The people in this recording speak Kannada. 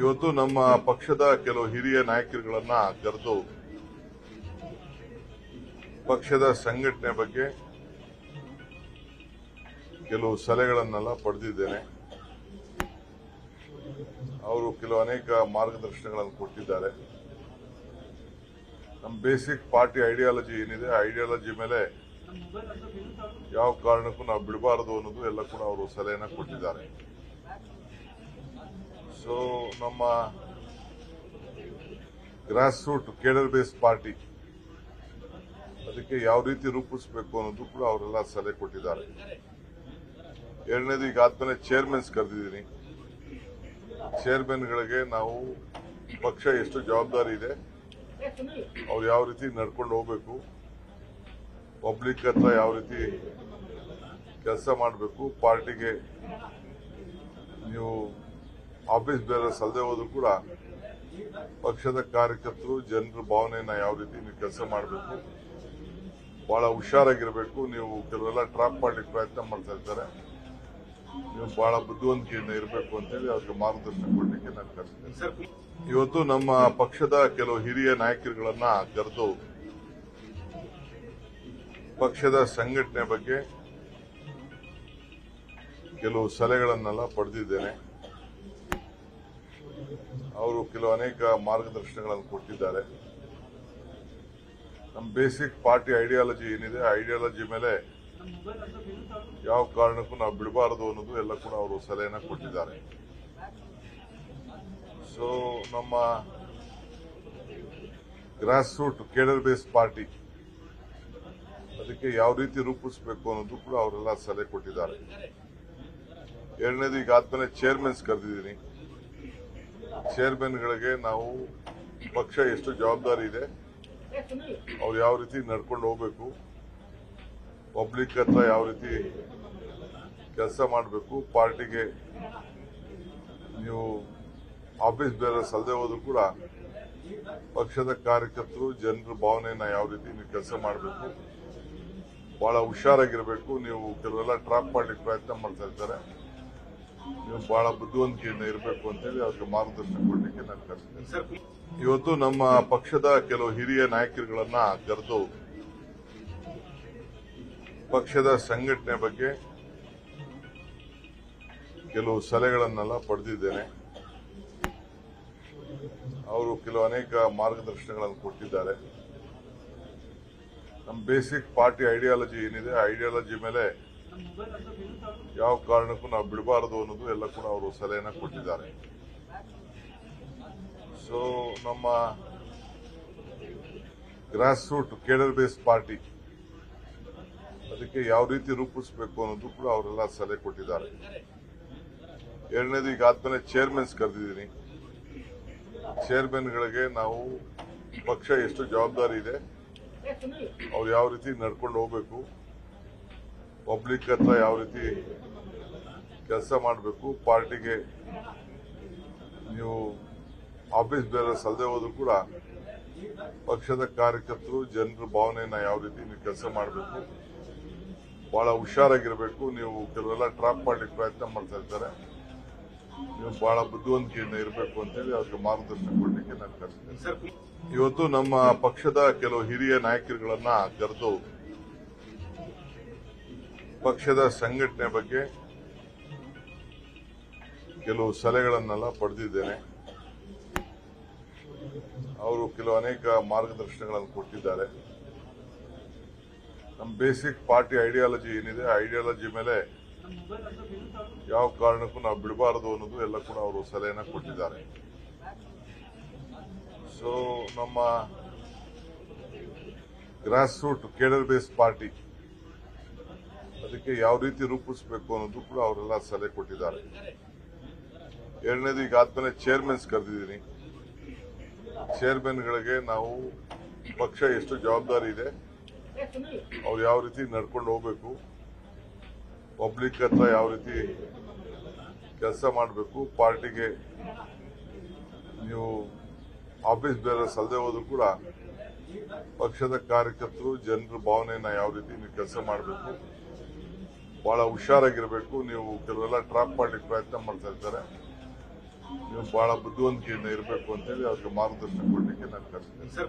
ಇವತ್ತು ನಮ್ಮ ಪಕ್ಷದ ಕೆಲವು ಹಿರಿಯ ನಾಯಕರುಗಳನ್ನ ಕರೆದು ಪಕ್ಷದ ಸಂಘಟನೆ ಬಗ್ಗೆ ಕೆಲವು ಸಲಹೆಗಳನ್ನೆಲ್ಲ ಪಡೆದಿದ್ದೇನೆ. ಅವರು ಕೆಲವು ಅನೇಕ ಮಾರ್ಗದರ್ಶನಗಳನ್ನು ಕೊಟ್ಟಿದ್ದಾರೆ. ನಮ್ಮ ಬೇಸಿಕ್ ಪಾರ್ಟಿ ಐಡಿಯಾಲಜಿ ಏನಿದೆ ಐಡಿಯಾಲಜಿ ಮೇಲೆ ಯಾವ ಕಾರಣಕ್ಕೂ ನಾವು ಬಿಡಬಾರದು ಅನ್ನೋದು ಎಲ್ಲ ಕೂಡ ಅವರು ಸಲಹೆನ ಕೊಟ್ಟಿದ್ದಾರೆ. ನಮ್ಮ grass root cadre base party ಅದಕ್ಕೆ ಯಾವ ರೀತಿ ರೂಪಿಸಬೇಕು ಅನ್ನೋದು ಕೂಡ ಅವರೆಲ್ಲ ಸಲಹೆ ಕೊಟ್ಟಿದ್ದಾರೆ. ಎರಡನೇದು ಈಗ ಆದ್ಮೇಲೆ ಚೇರ್ಮನ್ಸ್ ಕರೆದಿದ್ದೀನಿ. ಚೇರ್ಮನ್ಗಳಿಗೆ ನಾವು ಪಕ್ಷ ಎಷ್ಟು ಜವಾಬ್ದಾರಿ ಇದೆ, ಅವ್ರು ಯಾವ ರೀತಿ ನಡ್ಕೊಂಡು ಹೋಗ್ಬೇಕು ಪಬ್ಲಿಕ್ ಹತ್ರ ಯಾವ ರೀತಿ ಕೆಲಸ ಮಾಡಬೇಕು ಪಾರ್ಟಿಗೆ ನೀವು ಆಫೀಸ್ ಬೇರೆ ಸಲ್ಲದೆ ಹೋದ್ರು ಕೂಡ ಪಕ್ಷದ ಕಾರ್ಯಕರ್ತರು ಜನರ ಭಾವನೆಯನ್ನ ಯಾವ ರೀತಿ ನೀವು ಕೆಲಸ ಮಾಡಬೇಕು ಬಹಳ ಹುಷಾರಾಗಿರಬೇಕು ನೀವು ಕೆಲವೆಲ್ಲ ಟ್ರಾಪ್ ಮಾಡ್ಲಿಕ್ಕೆ ಪ್ರಯತ್ನ ಮಾಡ್ತಾ ಇರ್ತಾರೆ. ನೀವು ಬಹಳ ಬುದ್ಧಿವಂತಿಕೆಯಿಂದ ಇರಬೇಕು ಅಂತೇಳಿ ಅವ್ರಿಗೆ ಮಾರ್ಗದರ್ಶನ ಕೊಡ್ಲಿಕ್ಕೆ ನಾನು ಕರೆಸಿದ್ದೇನೆ ಇವತ್ತು ನಮ್ಮ ಪಕ್ಷದ ಕೆಲವು ಹಿರಿಯ ನಾಯಕರುಗಳನ್ನ ಕರೆದು ಪಕ್ಷದ ಸಂಘಟನೆ ಬಗ್ಗೆ ಕೆಲವು ಸಲಹೆಗಳನ್ನೆಲ್ಲ ಪಡೆದಿದ್ದೇನೆ. ಅವರು ಕೆಲವು ಅನೇಕ ಮಾರ್ಗದರ್ಶನಗಳನ್ನು ಕೊಟ್ಟಿದ್ದಾರೆ. ನಮ್ಮ ಬೇಸಿಕ್ ಪಾರ್ಟಿ ಐಡಿಯಾಲಜಿ ಏನಿದೆ ಐಡಿಯಾಲಜಿ ಮೇಲೆ ಯಾವ ಕಾರಣಕ್ಕೂ ನಾವು ಬಿಡಬಾರದು ಅನ್ನೋದು ಎಲ್ಲ ಕೂಡ ಅವರು ಸಲಹೆನ ಕೊಟ್ಟಿದ್ದಾರೆ. ಸೊ ನಮ್ಮ grass root cadre base party ಅದಕ್ಕೆ ಯಾವ ರೀತಿ ರೂಪಿಸಬೇಕು ಅನ್ನೋದು ಕೂಡ ಅವರೆಲ್ಲ ಸಲಹೆ ಕೊಟ್ಟಿದ್ದಾರೆ. ಎರಡನೇದು ಈಗ ಆದ್ಮೇಲೆ ಚೇರ್ಮನ್ಸ್ ಕರೆದಿದ್ದೀನಿ. ಚೇರ್ಮನ್ಗಳಿಗೆ ನಾವು ಪಕ್ಷ ಎಷ್ಟು ಜವಾಬ್ದಾರಿ ಇದೆ, ಅವ್ರು ಯಾವ ರೀತಿ ನಡ್ಕೊಂಡು ಹೋಗ್ಬೇಕು ಪಬ್ಲಿಕ್ ಹತ್ರ ಯಾವ ರೀತಿ ಕೆಲಸ ಮಾಡಬೇಕು, ಪಾರ್ಟಿಗೆ ನೀವು ಆಫೀಸ್ ಬೇರೆ ಸಲ್ಲದೆ ಹೋದ್ರು ಕೂಡ ಪಕ್ಷದ ಕಾರ್ಯಕರ್ತರು, ಜನರ ಭಾವನೆಯನ್ನ ಯಾವ ರೀತಿ ನೀವು ಕೆಲಸ ಮಾಡಬೇಕು, ಬಹಳ ಹುಷಾರಾಗಿರಬೇಕು, ನೀವು ಕೆಲವೆಲ್ಲ ಟ್ರಾಪ್ ಮಾಡಲಿಕ್ಕೆ ಪ್ರಯತ್ನ ಮಾಡ್ತಾ ಇರ್ತಾರೆ. ನೀವು ಬಹಳ ಬುದ್ಧಿವಂತಿಕೆಯಿಂದ ಇರಬೇಕು ಅಂತೇಳಿ ಅವ್ರಿಗೆ ಮಾರ್ಗದರ್ಶನ ಕೊಡಲಿಕ್ಕೆ ನಾನು ಕರೆಸ್ತೇನೆ. ಇವತ್ತು ನಮ್ಮ ಪಕ್ಷದ ಕೆಲವು ಹಿರಿಯ ನಾಯಕರುಗಳನ್ನ ಕರೆದು ಪಕ್ಷದ ಸಂಘಟನೆ ಬಗ್ಗೆ ಕೆಲವು ಸಲಹೆಗಳನ್ನೆಲ್ಲ ಪಡೆದಿದ್ದೇನೆ. ಅವರು ಕೆಲವು ಅನೇಕ ಮಾರ್ಗದರ್ಶನಗಳನ್ನು ಕೊಟ್ಟಿದ್ದಾರೆ. ನಮ್ಮ ಬೇಸಿಕ್ ಪಾರ್ಟಿ ಐಡಿಯಾಲಜಿ ಏನಿದೆ ಐಡಿಯಾಲಜಿ ಮೇಲೆ ಯಾವ ಕಾರಣಕ್ಕೂ ನಾವು ಬಿಡಬಾರದು ಅನ್ನೋದು ಎಲ್ಲ ಕೂಡ ಅವರು ಸಲಹೆಯನ್ನು ಕೊಟ್ಟಿದ್ದಾರೆ. ಸೊ ನಮ್ಮ grass root cadre base party ಅದಕ್ಕೆ ಯಾವ ರೀತಿ ರೂಪಿಸಬೇಕು ಅನ್ನೋದು ಕೂಡ ಅವರೆಲ್ಲ ಸಲಹೆ ಕೊಟ್ಟಿದ್ದಾರೆ. ಎರಡನೇದು ಈಗ ಆದ್ಮೇಲೆ ಚೇರ್ಮನ್ಸ್ ಕರೆದಿದ್ದೀನಿ. ಚೇರ್ಮನ್ಗಳಿಗೆ ನಾವು ಪಕ್ಷ ಎಷ್ಟು ಜವಾಬ್ದಾರಿ ಇದೆ, ಅವ್ರು ಯಾವ ರೀತಿ ನಡ್ಕೊಂಡು ಹೋಗ್ಬೇಕು ಪಬ್ಲಿಕ್ ಹತ್ರ ಯಾವ ರೀತಿ ಕೆಲಸ ಮಾಡಬೇಕು ಪಾರ್ಟಿಗೆ ನೀವು ಆಫೀಸ್ ಬೇರೆ ಸಲ್ಲದೆ ಹೋದ್ರು ಕೂಡ ಪಕ್ಷದ ಕಾರ್ಯಕರ್ತರು ಜನರ ಭಾವನೆಯನ್ನ ಯಾವ ರೀತಿ ನೀವು ಕೆಲಸ ಮಾಡಬೇಕು ಬಹಳ ಹುಷಾರಾಗಿರಬೇಕು. ನೀವು ಕೆಲವೆಲ್ಲ ಟ್ರಾಪ್ ಮಾಡ್ಲಿಕ್ಕೆ ಪ್ರಯತ್ನ ಮಾಡ್ತಾ ಇರ್ತಾರೆ. ನೀವು ಬಹಳ ಬುದ್ಧಿವಂತಿಕೆಯಿಂದ ಇರಬೇಕು ಅಂತೇಳಿ ಅವ್ರಿಗೆ ಮಾರ್ಗದರ್ಶನ ಕೊಡಲಿಕ್ಕೆ ನಾನು ಕರೆಸ್ತೇನೆ. ಇವತ್ತು ನಮ್ಮ ಪಕ್ಷದ ಕೆಲವು ಹಿರಿಯ ನಾಯಕರುಗಳನ್ನ ಕರೆದು ಪಕ್ಷದ ಸಂಘಟನೆ ಬಗ್ಗೆ ಕೆಲವು ಸಲಹೆಗಳನ್ನೆಲ್ಲ ಪಡೆದಿದ್ದೇನೆ. ಅವರು ಕೆಲವು ಅನೇಕ ಮಾರ್ಗದರ್ಶನಗಳನ್ನು ಕೊಟ್ಟಿದ್ದಾರೆ. ನಮ್ಮ ಬೇಸಿಕ್ ಪಾರ್ಟಿ ಐಡಿಯಾಲಜಿ ಏನಿದೆ ಐಡಿಯಾಲಜಿ ಮೇಲೆ ಯಾವ ಕಾರಣಕ್ಕೂ ನಾವು ಬಿಡಬಾರದು ಅನ್ನೋದು ಎಲ್ಲ ಕೂಡ ಅವರು ಸಲಹೆನ ಕೊಟ್ಟಿದ್ದಾರೆ. ಸೊ ನಮ್ಮ grass root cadre base party ಅದಕ್ಕೆ ಯಾವ ರೀತಿ ರೂಪಿಸಬೇಕು ಅನ್ನೋದು ಕೂಡ ಅವರೆಲ್ಲ ಸಲಹೆ ಕೊಟ್ಟಿದ್ದಾರೆ. ಎರಡನೇದು ಈಗ ಆದ್ಮೇಲೆ ಚೇರ್ಮನ್ಸ್ ಕರೆದಿದ್ದೀನಿ. ಚೇರ್ಮನ್ಗಳಿಗೆ ನಾವು ಪಕ್ಷ ಎಷ್ಟು ಜವಾಬ್ದಾರಿ ಇದೆ, ಅವ್ರು ಯಾವ ರೀತಿ ನಡ್ಕೊಂಡು ಹೋಗ್ಬೇಕು ಪಬ್ಲಿಕ್ ಹತ್ರ ಯಾವ ರೀತಿ ಕೆಲಸ ಮಾಡಬೇಕು, ಪಾರ್ಟಿಗೆ ನೀವು ಆಫೀಸ್ ಬೇರೆ ಸಲ್ಲದೆ ಹೋದ್ರು ಕೂಡ ಪಕ್ಷದ ಕಾರ್ಯಕರ್ತರು, ಜನರ ಭಾವನೆಯನ್ನ ಯಾವ ರೀತಿ ನೀವು ಕೆಲಸ ಮಾಡಬೇಕು ಬಹಳ ಹುಷಾರಾಗಿರಬೇಕು. ನೀವು ಕೆಲವೆಲ್ಲ ಟ್ರಾಪ್ ಮಾಡ್ಲಿಕ್ಕೆ ಪ್ರಯತ್ನ ಮಾಡ್ತಾ ಇರ್ತಾರೆ. ನೀವು ಬಹಳ ಬುದ್ಧಿವಂತಿಕೆಯಿಂದ ಇರಬೇಕು ಅಂತೇಳಿ ಅವ್ರಿಗೆ ಮಾರ್ಗದರ್ಶನ ಕೊಡ್ಲಿಕ್ಕೆ ನಾನು ಕರೆಸಿದ್ದೇನೆ ಸರ್